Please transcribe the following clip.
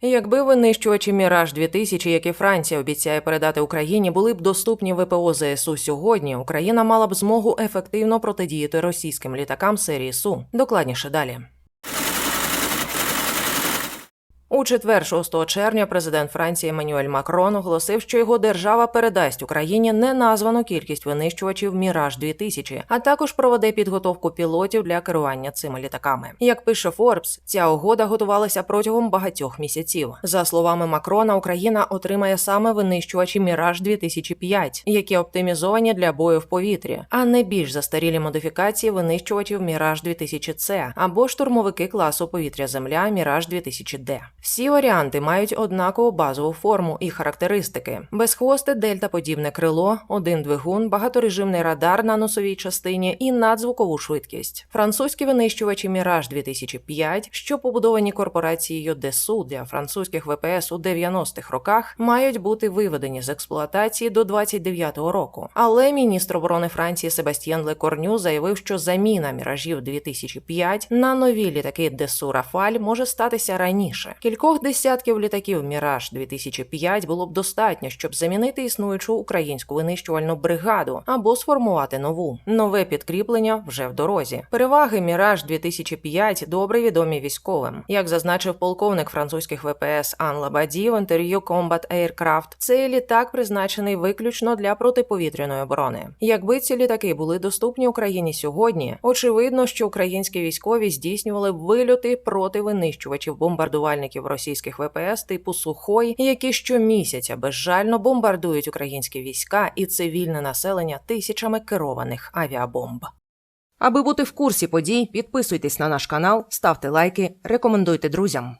Якби винищувачі Міраж 2000, які Франція обіцяє передати Україні, були б доступні ВПО ЗСУ сьогодні, Україна мала б змогу ефективно протидіяти російським літакам серії Су. Докладніше далі. У четвер, 6 червня, президент Франції Еммануель Макрон оголосив, що його держава передасть Україні неназвану кількість винищувачів Міраж 2000 а також проведе підготовку пілотів для керування цими літаками. Як пише Форбс, ця угода готувалася протягом багатьох місяців. За словами Макрона, Україна отримає саме винищувачі Міраж 2005 які оптимізовані для бою в повітрі, а не більш застарілі модифікації винищувачів Міраж 2000 С або штурмовики класу повітря-Земля Міраж 2000 Д. Всі варіанти мають однакову базову форму і характеристики: безхвосте дельтаподібне крило, один двигун, багаторежимний радар на носовій частині і надзвукову швидкість. Французькі винищувачі Міраж 2005, що побудовані корпорацією Десу для французьких ВПС у 90-х роках, мають бути виведені з експлуатації до 29-го року. Але міністр оборони Франції Себастьєн Лекорню заявив, що заміна міражів 2005 на нові літаки Десу Рафаль може статися раніше. Кількох десятків літаків Міраж 2005 було б достатньо, щоб замінити існуючу українську винищувальну бригаду або сформувати нову. Нове підкріплення вже в дорозі. Переваги Міраж 2005 добре відомі військовим. Як зазначив полковник французьких ВПС Ан Лабаді в інтерв'ю Combat Aircraft, цей літак призначений виключно для протиповітряної оборони. Якби ці літаки були доступні Україні сьогодні, очевидно, що українські військові здійснювали б вильоти проти винищувачів бомбардувальників російських ВПС типу Сухой, які щомісяця безжально бомбардують українські війська і цивільне населення тисячами керованих авіабомб. Аби бути в курсі подій, підписуйтесь на наш канал, ставте лайки, рекомендуйте друзям.